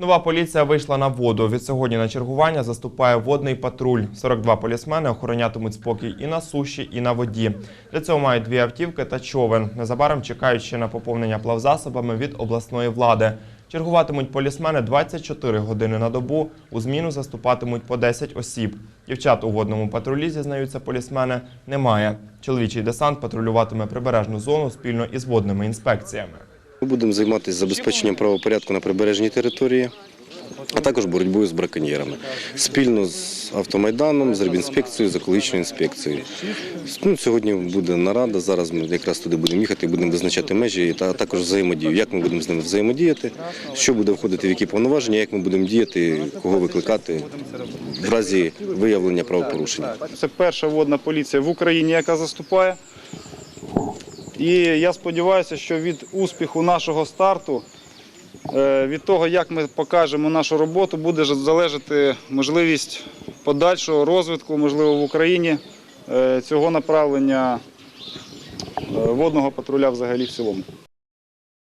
Нова поліція вийшла на воду. Від сьогодні на чергування заступає водний патруль. 42 полісмени охоронятимуть спокій і на суші, і на воді. Для цього мають дві автівки та човен. Незабаром чекають ще на поповнення плавзасобами від обласної влади. Чергуватимуть полісмени 24 години на добу. У зміну заступатимуть по 10 осіб. Дівчат у водному патрулі, зізнаються полісмени, немає. Чоловічий десант патрулюватиме прибережну зону спільно із водними інспекціями. Ми будемо займатися забезпеченням правопорядку на прибережній території, а також боротьбою з браконьєрами спільно з автомайданом, з рибінспекцією, з екологічною інспекцією. Ну, сьогодні буде нарада. Зараз ми якраз туди будемо їхати, будемо визначати межі та також взаємодію. Як ми будемо з ними взаємодіяти, що буде входити в які повноваження, як ми будемо діяти, кого викликати в разі виявлення правопорушення. Це перша водна поліція в Україні, яка заступає. І я сподіваюся, що від успіху нашого старту, е, від того, як ми покажемо нашу роботу, буде залежати можливість подальшого розвитку, можливо, в Україні е, цього направлення е, водного патруля взагалі в цілому.